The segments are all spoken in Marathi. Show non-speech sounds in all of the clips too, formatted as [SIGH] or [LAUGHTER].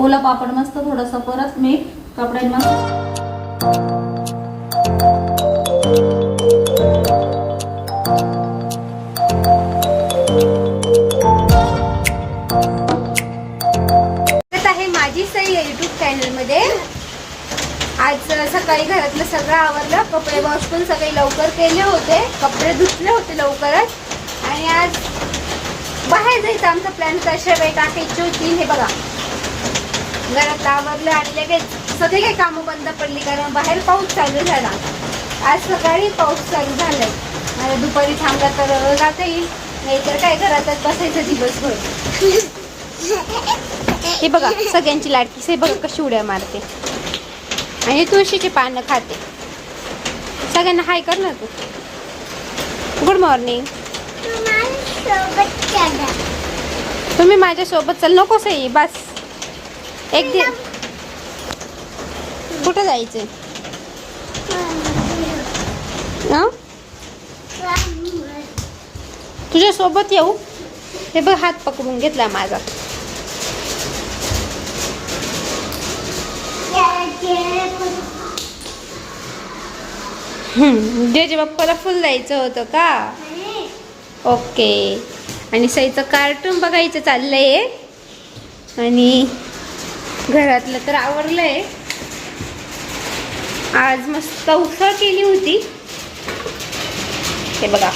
ओला पापड मस्त थोडस परत मी कपड्यांना आहे माझी सई या चॅनलमध्ये आज सकाळी घरातलं सगळं आवरलं. कपडे वॉश पण सगळे लवकर केले होते. कपडे धुतले होते लवकरच. आणि आज बाहेर जायचं आमचा प्लॅन कशा वेळ टाकायची होती हे बघा. घरात आवरलं आणि लगेच सगळे काही कामं बंद पडली कारण बाहेर पाऊस चालू झाला. आज सकाळी पाऊस चालू झालाय. मला दुपारी थांबला तर जाता येईल. नाहीतर काय घरातच बसायचं दिवसभर. हे बघा सगळ्यांची लाडकी हे बघा कशी उड्या मारते. आणि तुळशीची पानं खाते. सगळ्यांना हाय कर ना तू. गुड मॉर्निंग तुम्ही माझ्यासोबत चल नको सई बस. एक दि कुठं जायचंय? हं? तुझ्या सोबत येऊ. हे बघ हात पकडून घेतला माझा. हम्म, जेजे बाप्पाला फुल जायचं होतं का? ओके. आणि सईचं कार्टून बघायचं चाललंय. आणि घरातलं तर आवरलंय. आज मस्त उसळ केली होती. हे बघा.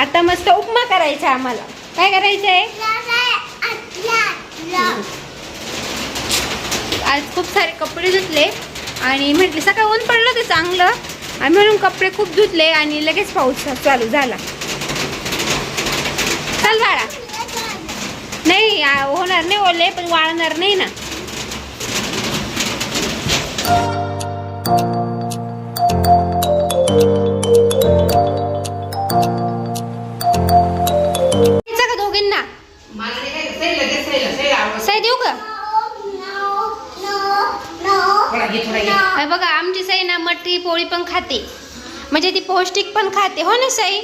आता मस्त उपमा करायचा आम्हाला. काय करायचं आहे? आज खूप सारे कपडे धुतले आणि म्हटले सकाळ ऊन पडलं ते चांगलं. आम्ही म्हणून कपडे खूप धुतले आणि लगेच पाऊस चालू झाला. चल बाळा. नाही होणार नाही ओले पण वाळणार नाही ना का दोघींना सही देऊ का बघा आमची सई ना मटरी पोळी पण खाते म्हणजे ती पौष्टिक पण खाते हो ना सई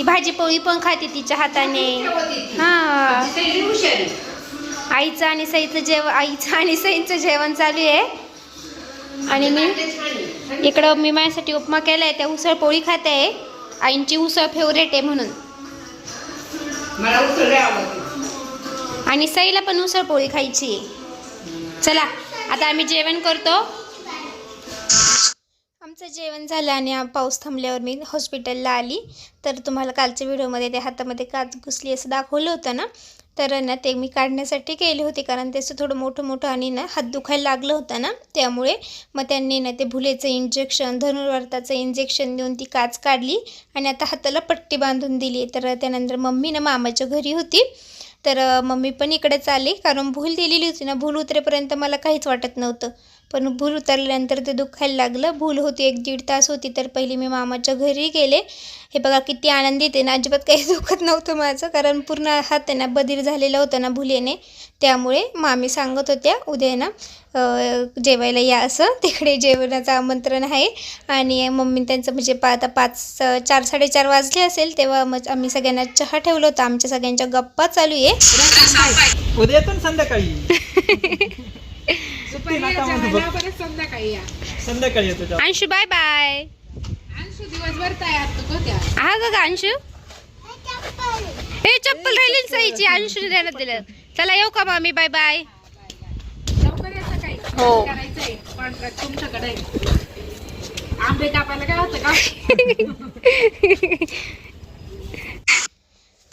ती भाजी पोळी पण खाते तिच्या हाताने. हा. आईचं आणि सईचं जेव आईचं आणि सईचं जेवण चालू आहे. आणि मी इकडं मी माझ्यासाठी उपमा केलाय त्या उसळ पोळी खाते. आहे आईंची उसळ फेवरेट आहे म्हणून. आणि सईला पण उसळ पोळी खायची आहे. चला आता आम्ही जेवण करतो. आमचं जेवण झालं आणि पाऊस थांबल्यावर मी हॉस्पिटलला आली. तर तुम्हाला कालच्या व्हिडिओमध्ये त्या हातामध्ये काच घुसली असं दाखवलं होतं ना? तर ना ते मी काढण्यासाठी केले होते कारण त्याचं थोडं मोठं मोठं आणि ना हात दुखायला लागलं होतं ना? त्यामुळे मग त्यांनी ना ते भुलेचं इंजेक्शन धनुर्वाताचं इंजेक्शन देऊन ती काच काढली आणि आता हाताला पट्टी बांधून दिली. तर त्यानंतर मम्मी ना मामाच्या घरी होती. तर मम्मी पण इकडेच आली. कारण भूल दिलेली होती ना भूल उतरेपर्यंत मला काहीच वाटत नव्हतं. पण भूल उतरल्यानंतर ते दुखायला लागलं. भूल होती एक दीड तास होती तर पहिली मी मामाच्या घरी गेले. हे बघा किती आनंदित आहे ना. अजिबात काही [LAUGHS] दुखत नव्हतं माझं कारण पूर्ण हात आहे ना बधीर झालेला होता ना भुलेने. त्यामुळे मामी सांगत होत्या उद्या ना जेवायला या असं. [LAUGHS] तिकडे जेवणाचं आमंत्रण आहे. आणि मम्मी त्यांचं म्हणजे पा आता पाच चार साडेचार वाजले असेल तेव्हा मग आम्ही सगळ्यांना चहा ठेवलं होतं. आमच्या सगळ्यांच्या गप्पा चालू आहे. उद्या संध्याकाळी? [LAUGHS] सुट्टी नका म्हणू बघ. परत संध्याकाळी या. संध्याकाळी येतो जा. अंशू बाय बाय अंशू दिवसभर तयार हा ग अंशू. हे चप्पल. राहिली साईची अंशू देण्यात दिलं. चला येऊ का मामी बाय बाय लवकर या सकाळी. हो. करायचंय कॉन्ट्रॅक्ट तुमच्याकडे आहे. आंबे कापायला काय होतं का? [LAUGHS]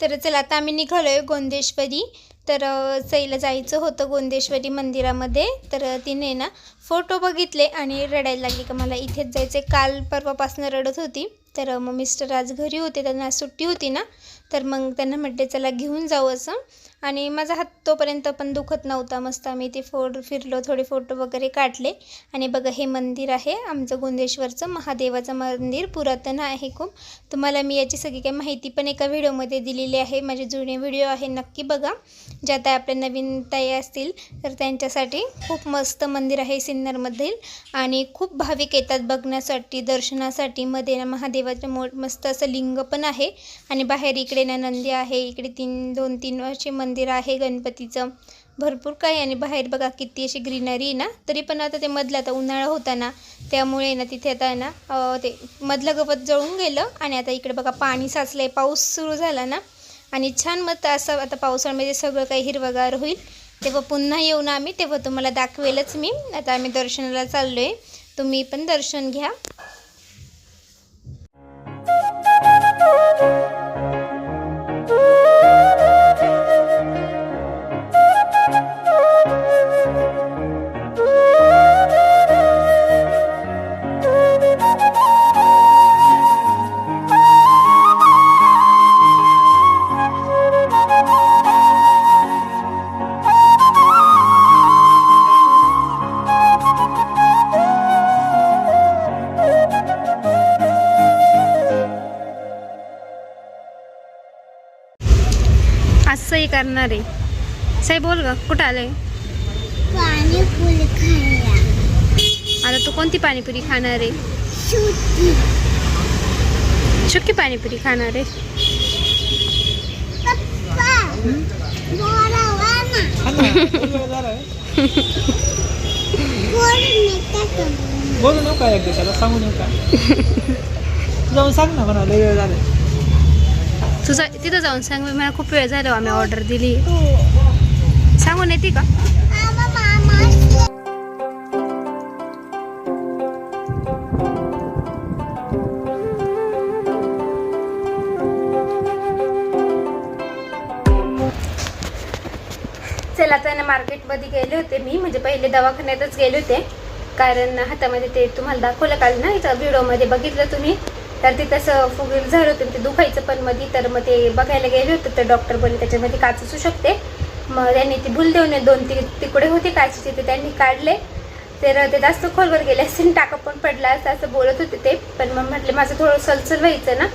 [LAUGHS] तर चला आता आम्ही निघालोय गोंदेश्वरी. तर सईला जायचं होतं गोंदेश्वरी मंदिरामध्ये. तर तिने ना फोटो बघितले आणि रडायला लागली का मला इथेच जायचं काल परवापासून रडत होती. तर मग मिस्टर आज घरी होते. त्यांना सुट्टी होती ना. तर मग त्यांना म्हटले चला घेऊन जाऊ असं. आणि माझा हात तोपर्यंत पण दुखत नव्हता. मस्त आम्ही ते फोड फिरलो थोडे फोटो वगैरे काढले. आणि बघा हे मंदिर आहे आमचं गोंदेश्वरचं महादेवाचं मंदिर पुरातन आहे खूप. तुम्हाला मी याची सगळी काही माहिती पण एका व्हिडिओमध्ये दिलेली आहे. माझे जुने व्हिडिओ आहे नक्की बघा. ज्या ताई आपल्या नवीन ताई असतील तर त्यांच्यासाठी खूप मस्त मंदिर आहे सिन्नरमधील. आणि खूप भाविक येतात बघण्यासाठी दर्शनासाठी. मध्ये ना महादेवाचं मो मस्त असं लिंग पण आहे. आणि बाहेर इकडे ना नंदी आहे इकडे तीन दोन तीन असे मंदिर मंदिर आहे गणपतीचं. भरपूर काही आणि बाहेर बघा किती अशी ग्रीनरी आहे ना तरी पण आता ते मधलं आता उन्हाळा होता ना त्यामुळे ना तिथे आता ना ते मधलं गवत जळून गेलं आणि आता इकडे बघा पाणी साचलं आहे पाऊस सुरू झाला ना. आणि छान मत असं आता पावसाळ्यामध्ये सगळं काही हिरवगार होईल. तेव्हा पुन्हा येऊ ना आम्ही तेव्हा तुम्हाला दाखवेलच मी. आता आम्ही दर्शनाला चाललो आहे तुम्ही पण दर्शन घ्या. करणार आहे. साई बोल ग कुठं खायला. आता तू कोणती पाणीपुरी खाणार आहे? सुकी. पाणीपुरी खाणार आहे. हा? बोल नका एक दिवसाला सांगू नका. जाऊन सांग ना म्हणा वेळ झालाय. तुझा तिथं जाऊन सांग मी मला खूप वेळ झाला आम्ही ऑर्डर दिली. सांगून येते का? आम्हा मामा चला आता ना मार्केटमध्ये गेले होते मी. म्हणजे पहिले दवाखान्यातच गेले होते. कारण हातामध्ये ते तुम्हाला दाखवलं काल ना इथं व्हिडिओमध्ये बघितलं तुम्ही. तर ते तसं फुगीर झालं होतं ते दुखायचं पण मध्ये तर मग ते बघायला गेले होते तर डॉक्टर बोलले त्याच्यामध्ये काच असू शकते. मग त्यांनी ती भूल देऊन दोन ती तिकडे होते काचेचे ते त्यांनी काढले. तर ते जास्त खोलवर गेले असते टाका पण पडला असं असं बोलत होते ते. पण मग म्हटले माझं थोडं सलसल व्हायचं ना.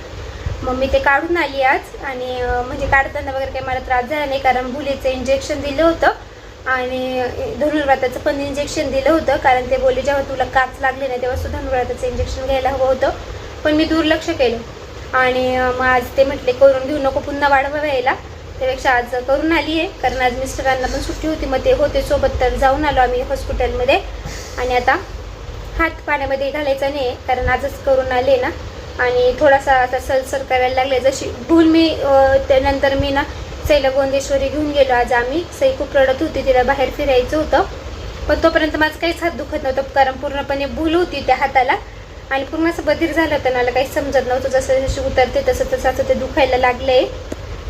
मग मी ते काढून आली आज आणि म्हणजे काढताना वगैरे काही मला त्रास झाला नाही कारण भुलीचं इंजेक्शन दिलं होतं. आणि धनुर्व्रताचं पण इंजेक्शन दिलं होतं कारण ते बोलले जेव्हा तुला काच लागले नाही तेव्हा सुद्धा धनुर्व्रताचं इंजेक्शन घ्यायला हवं होतं. पण मी दुर्लक्ष केलं. आणि मग आज ते म्हटले करून घेऊ नको पुन्हा वाढवा यायला त्यापेक्षा आज करून आली आहे कारण आज मिस्टरांना पण सुट्टी होती. मग ते होते सोबत तर जाऊन आलो आम्ही हॉस्पिटलमध्ये. आणि आता हात पाण्यामध्ये घालायचा नाही आहे कारण आजच करून आले ना. आणि थोडासा आता सलसल करायला लागले. जशी भूल मी त्यानंतर मी ना सईला गोंदेश्वरी घेऊन गेलो. आज आम्ही सई खूप रडत होती. तिला बाहेर फिरायचं होतं. पण तोपर्यंत माझं काहीच हात दुखत नव्हतं. कारण पूर्णपणे भूल होती त्या हाताला. आणि पूर्ण असं बधीर झालं होतं मला काही समजत नव्हतं. जसं जशी उतरते तसं तसं असं ते दुखायला लागलंय.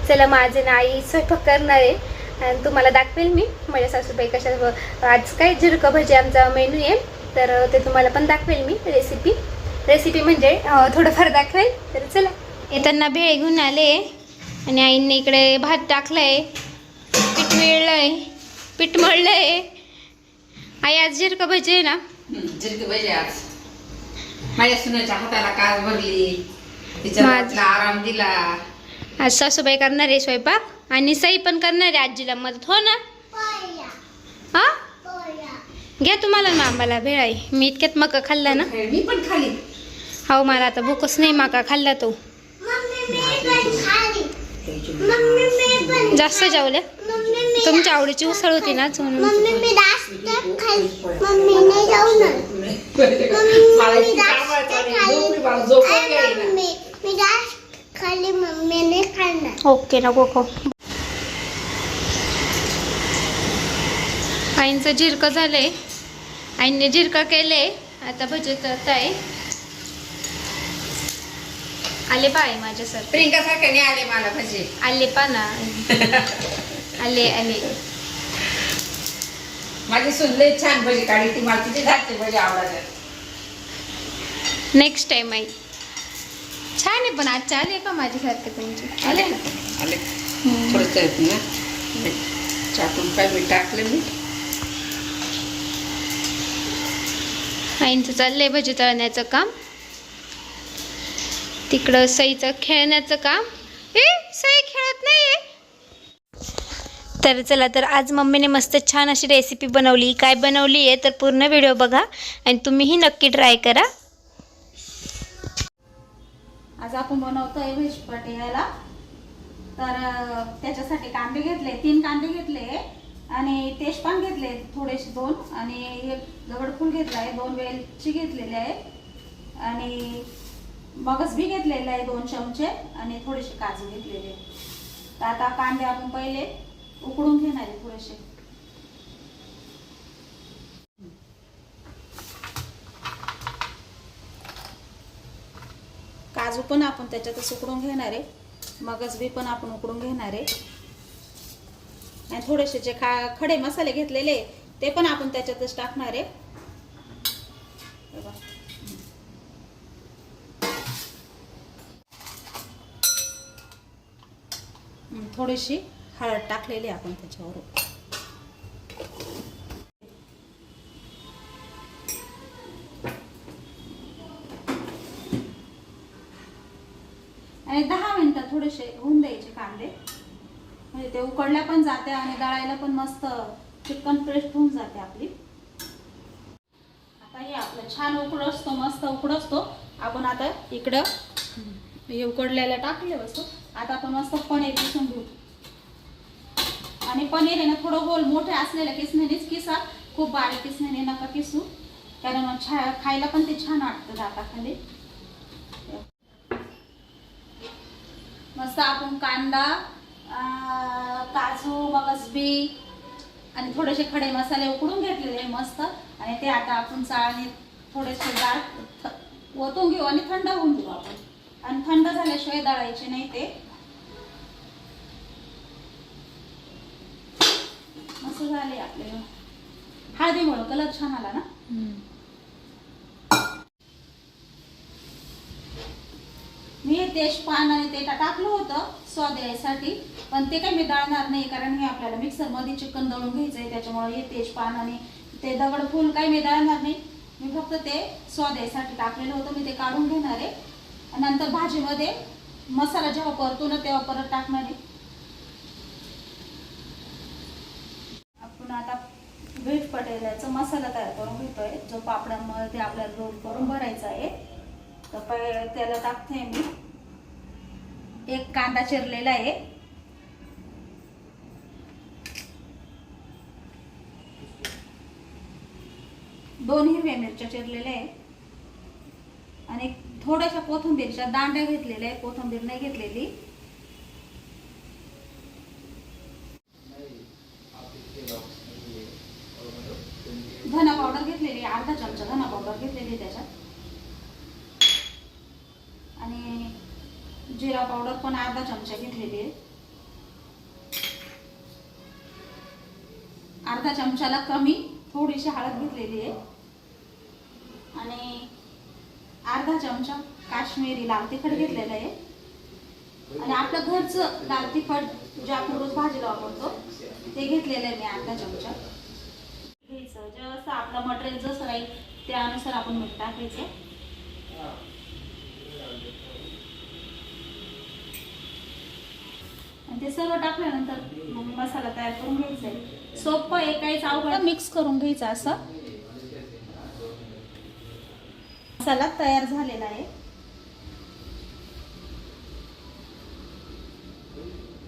चला माझे ना आई स्वयंपाक करणार आहे. आणि तुम्हाला दाखवेल मी माझ्या सासूबाई कशा आज काय झिरकं भजी आमचा मेनू आहे. तर ते तुम्हाला पण दाखवेल मी रेसिपी रेसिपी म्हणजे थोडंफार दाखवेल. तर चला. येताना भेळ घेऊन आले. आणि आईने इकडे भात टाकलाय. पीठ मिळलंय. पीठ मळलंय. आई आज झिरकं भजी आहे ना? जिरकी पाहिजे आज. माझ्या सुनाच्या हाताला भरली. तिच्या माझ- हातला आराम दिला. आज सासूबाई करणार आहे स्वयंपाक आणि सई पण करणार आहे आजीला मदत हो ना? हा? घ्या तुम्हाला ना आम्हाला भेळ आहे मी इतक्यात मका खाल्ला ना. मी पण खाली. हो मला आता भूकच नाही मका खाल्ला तो. जास्त जेवल्या तुमच्या आवडीची उसळ होती ना ना. ओके नको खो आईंचं जिरकं झालंय. आईने जिरकं केलंय. आता भजी आहे आले पाय माझ्या सर प्रियंका सारख्याने आले मला भजी आले पा ना. आले आले. माझी लय छान भजी काढली ती मला तिची जाते भजी आवडतात नेक्स्ट टाइम आई. छान आहे पण आजच्या आले का माझ्यासारखे तुमचे? आले? आले. थोडंसं येत ना. मीठ चाटून काय मीठ टाकलं मी. आईंचं चाललंय भजी तळण्याचं काम. तिकडं सईचं खेळण्याचं काम. ए सई खेळत नाहीये. तर चला तर आज मम्मीने मस्त छान अशी रेसिपी बनवली. काय बनवली आहे तर पूर्ण व्हिडिओ बघा आणि तुम्हीही नक्की ट्राय करा. आज आपण बनवतोय व्हेज पटेला तर त्याच्यासाठी कांदे घेतले तीन कांदे घेतले आणि तेजपान घेतले थोडेसे दोन. आणि एक गवडफूल घेतला आहे दोन वेलची घेतलेले आहे. आणि मगच बी घेतलेला आहे दोन चमचे आणि थोडेसे काजू घेतलेले. तर आता कांदे आपण पहिले उकडून घेणार आहे थोडेसे काजू पण आपण त्याच्यातच उकडून घेणार आहे. मगच बी पण आपण उकडून घेणार आहे. आणि थोडेसे जे खा खडे मसाले घेतलेले ते पण आपण त्याच्यातच टाकणार आहे हे बघा. हम्म, थोडीशी हळद टाकलेली आपण त्याच्यावर आणि दहा मिनिटं थोडेसे होऊन द्यायचे कांदे. म्हणजे ते उकडल्या पण जाते आणि दळायला पण मस्त चिकन पेस्ट होऊन जाते आपली. आता हे आपलं छान उकड असतो मस्त उकड असतो. आपण आता इकडं हे उकडलेलं टाकले बसतो आता आपण मस्त पनीर किसून घेऊ. आणि पनीर आहे ना थोडं होल मोठे असलेल्या किसण्यानेच किसा. खूप बारीक किसण्याने नका किसू. कारण मग छा खायला पण ते छान वाटतं दाताखाली. मस्त आपण कांदा काजू मगजबी आणि थोडेसे खडे मसाले उकडून घेतलेले मस्त. आणि ते आता आपण चाळणी थोडेसे डाळ ओतून घेऊ आणि थंड होऊन घेऊ आपण. आणि थंड झाल्याशिवाय दळायचे नाही ते. मस्त झाले आपले हळदीमुळं कलर छान आला ना? मी हे तेजपान आणि ते टाकलं होतं स्वाद यायसाठी पण ते काय मी दळणार नाही कारण हे आपल्याला मिक्सरमध्ये चिकन दळून घ्यायचं आहे त्याच्यामुळे हे तेजपान आणि ते दगड फुल काही मी दळणार नाही. मी फक्त ते स्वाद यायसाठी टाकलेलं होतं मी ते काढून घेणार आहे. आणि नंतर भाजीमध्ये मसाला जेव्हा परतो ना तेव्हा परत टाकणार आहे आपण आता व्हेज पटेल्याचा मसाला तयार करून घेतोय. जो पापडामध्ये आपल्याला रोल करून भरायचा आहे तर प त्याला टाकते मी. एक कांदा चिरलेला आहे. दोन हिरव्या मिरच्या चिरलेल्या आहे. आणि थोड्याशा कोथिंबीरच्या दांड्या घेतलेल्या आहे. कोथिंबीर नाही घेतलेली. धना पावडर घेतलेली आहे, अर्धा चमचा धना पावडर घेतलेली आहे त्याच्यात. आणि जिरा पावडर पण अर्धा चमचा घेतलेली आहे. अर्धा चमचाला कमी थोडीशी हळद घेतलेली आहे. आणि अर्धा चमचा काश्मीरी लाल तिखट घेतलेलं आहे. आणि आपलं घरचं लाल तिखट जे आपण रोज भाजीला वापरतो ते घेतलेलं आहे मी अर्धा चमचा. घ्यायचं जसं आपलं मटेरियल जसं राहील त्यानुसार आपण मीठ टाकायचं. आणि ते सर्व टाकल्यानंतर मग मसाला तयार करून घ्यायचा आहे. सोपं आहे काहीच अवघड मिक्स करून घ्यायचं असं. मसाला तयार झालेला आहे.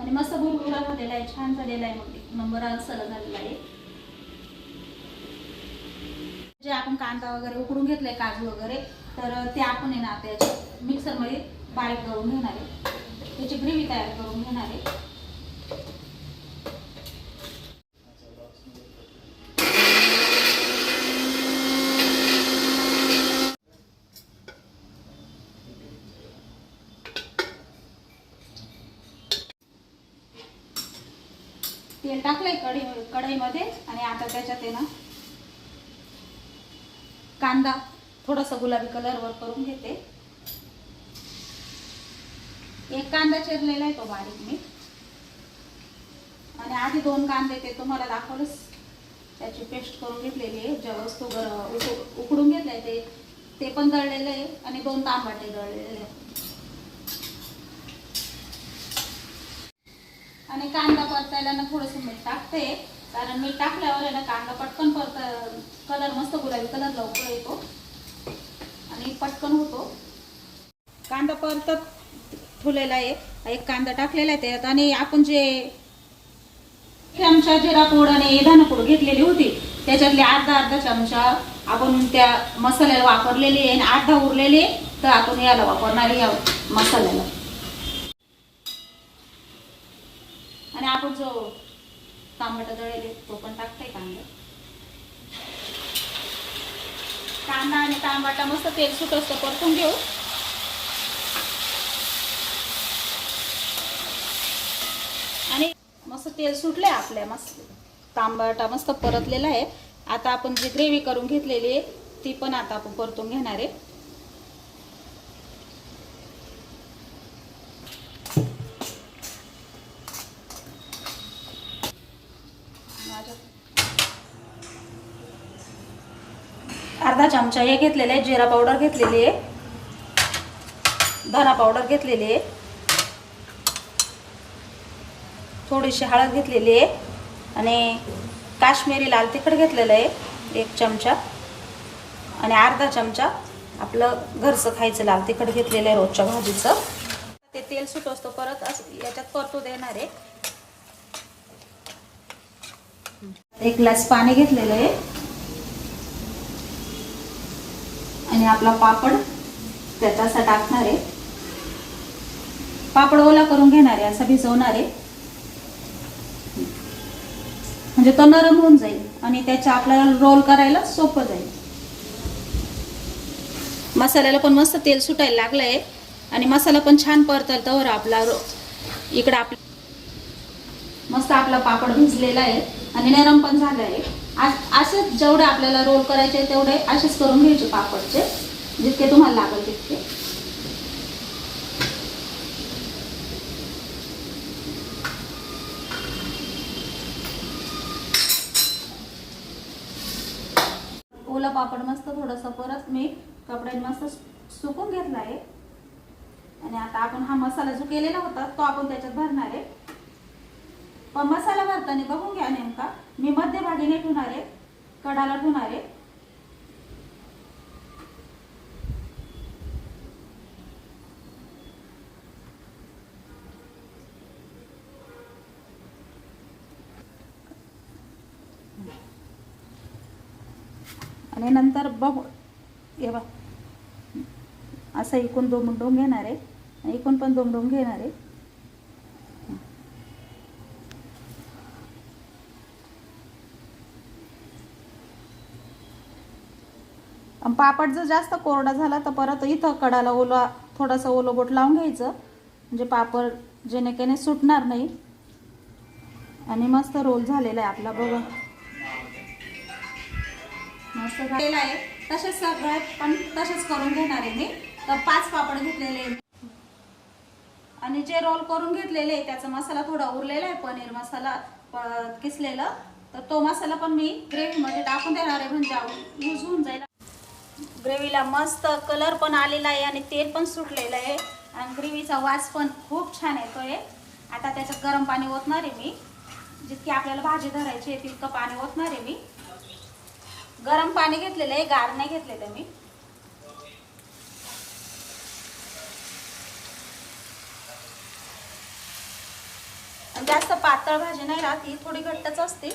आणि मस्त भुरभुरा झालेला आहे छान झालेला आहे. मग एक नंबर असला झालेला आहे. जे आपण कांदा वगैरे उकडून घेतले काजू वगैरे तर ते आपण आहे ना आता याच्यात मिक्सरमध्ये बारीक करून घेणार आहे. त्याची ग्रेव्ही तयार करून घेणार आहे. तेल टाकलंय कढई कढईमध्ये आणि आता त्याच्यात आहे ना कांदा थोडासा गुलाबी कलरवर करून घेते. एक कांदा चिरलेला आहे तो बारीक मी. आणि आधी दोन कांदे ते तुम्हाला दाखवलंच. त्याची पेस्ट करून घेतलेली आहे. ज्या वस्तू गर- उकडून घेतलंय ते ते पण दळलेलं आहे आणि दोन तांबाटे दळलेले आणि कांदा परतायला ना थोडंसं मीठ टाकते. कारण मीठ टाकल्यावर आहे ना कांदा पटकन परत कलर मस्त गुलाबी कलर लवकर येतो. आणि पटकन होतो. कांदा परतत फुलेला आहे. एक कांदा टाकलेला आहे त्यात. आणि आपण जे चमचा जिरा पूड आणि धनपूड घेतलेली होती त्याच्यातले अर्धा अर्धा चमचा आपण त्या मसाल्याला वापरलेली आहे आणि अर्धा उरलेली आहे, तर आपण याला वापरणार या मसाल्याला. आणि आपण जो टमाटा दळेल तो पण टाकताय कांदा. कांदा आणि तांबाटा मस्त तेल सुटस्त परतून घेऊ. आणि मस्त तेल सुटले आपल्या मस्त. तांबाटा मस्त परतलेला आहे. आता आपण जी ग्रेव्ही करून घेतलेली आहे ती पण आता आपण परतून घेणार आहे माझ्या- अर्धा चमचा हे घेतलेलं आहे जिरा पावडर घेतलेली आहे. धना पावडर घेतलेली आहे. थोडीशी हळद घेतलेली आहे. आणि काश्मीरी लाल तिखट घेतलेलं आहे एक चमचा. आणि अर्धा चमचा आपलं घरचं खायचं लाल तिखट घेतलेलं आहे रोजच्या भाजीचं. ते तेल सुट असतो परत असं याच्यात परतू देणार आहे. एक ग्लास पाणी घेतलेलं आहे. आणि आपला पापड त्यात असा टाकणार आहे. पापड ओला करून घेणार आहे असा भिजवणार आहे. म्हणजे तो नरम होऊन जाईल आणि त्याच्या आपल्याला रोल करायला सोपं जाईल. मसाल्याला पण मस्त तेल सुटायला लागलं आहे आणि मसाला पण छान परतल तर आपला रो इकडं आपला मस्त आपला पापड भिजलेला आहे आणि नरम पण झालं आहे असंच जेवढे आपल्याला रोल करायचे तेवढे असेच करून घ्यायचे पापडचे. जितके तुम्हाला लागेल तितके. ओला पापड मस्त थोडंसं परत मी कपड्याने मस्त सुकून घेतला आहे. आणि आता आपण हा मसाला जो केलेला होता तो आपण त्याच्यात भरणार आहे. पण मसाला भरताना बघून घ्या नेमका. मी मध्यभागी नाही ठेवणार आहे कडाला ठेवणार आहे. आणि नंतर बघ. हे बघ. असं इकून दोमडून घेणार आहे. एकूण इकून पण दोमडून घेणार आहे. पापड जर जास्त कोरडा झाला तर परत इथं कडाला ओला थोडासा ओलं बोट लावून घ्यायचं. म्हणजे पापड जेणेकेने सुटणार नाही. आणि मस्त रोल झालेला आहे आपला बघा. मस्त झालेला आहे. तसेच सगळ्यात पण तसेच करून घेणार आहे मी. तर पाच पापड घेतलेले आणि जे रोल करून घेतलेले आहे त्याचा मसाला थोडा उरलेला आहे पनीर मसाला किसलेला. तर तो मसाला पण मी ग्रेव्हीमध्ये टाकून देणार आहे म्हणजे यूज होऊन जाईल. ग्रेव्हीला मस्त कलर पण आलेला आहे आणि तेल पण सुटलेलं आहे. आणि ग्रेव्हीचा वास पण खूप छान येतोय. आता त्याच्यात गरम पाणी ओतणार आहे मी. जितकी आपल्याला भाजी धरायची आहे तितकं पाणी ओतणार आहे मी. गरम पाणी घेतलेलं आहे गार नाही घेतलेलं मी. जास्त पातळ भाजी नाही राहत ही थोडी घट्टच असते.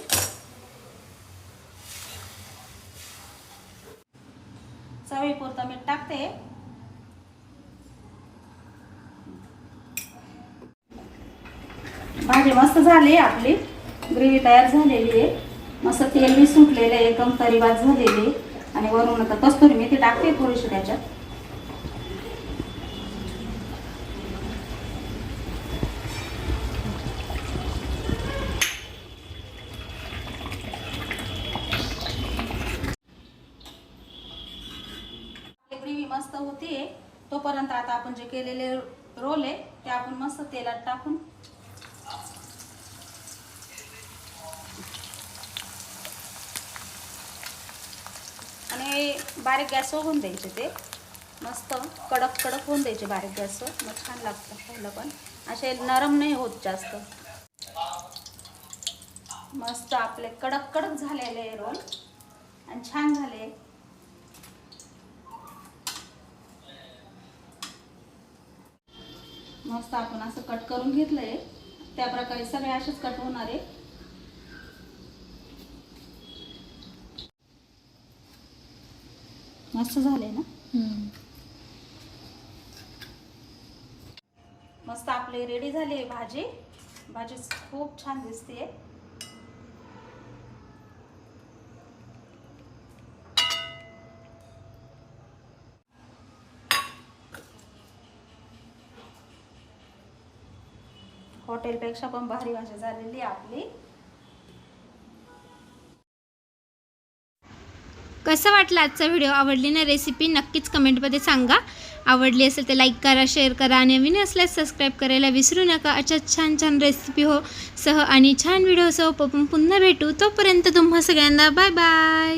चवीपुरतं मीठ टाकते. भाजी मस्त झाली आपली. ग्रेव्ही तयार झालेली आहे. मस्त तेल बी सुटलेलं आहे. एकदम तरीबाज झालेली आणि वरून आता कस्तुरी मेथी टाकते थोडीशी त्याच्यात ग्रेव्ही मस्त होतीये तोपर्यंत आता आपण जे केलेले रोल आहे ते आपण मस्त तेलात टाकून आणि बारीक गॅसवर होऊन द्यायचे ते. मस्त कडक कडक होऊन द्यायचे बारीक गॅसवर. मग छान लागतं खायला पण. असे नरम नाही होत जास्त. मस्त आपले कडक कडक झालेले रोल. आणि छान झाले. मस्त आपण असं कट करून घेतलंय. त्या प्रकारे सगळे असेच कट होणार आहे. मस्त झाले ना? मस्त आपले रेडी झाले भाजी. भाजी खूप छान दिसते हॉटेलपेक्षा पण भारी भाजी झालेली आपली. कसं वाटलं आजचा व्हिडिओ आवडली ना रेसिपी नक्कीच कमेंटमध्ये सांगा. आवडली असेल तर लाईक करा शेअर करा. आणि नवीन असल्यास सबस्क्राईब करायला विसरू नका. अशा छान छान रेसिपी हो सह आणि छान व्हिडिओसह आपण पुन्हा भेटू. तोपर्यंत तुम्हा सगळ्यांना बाय बाय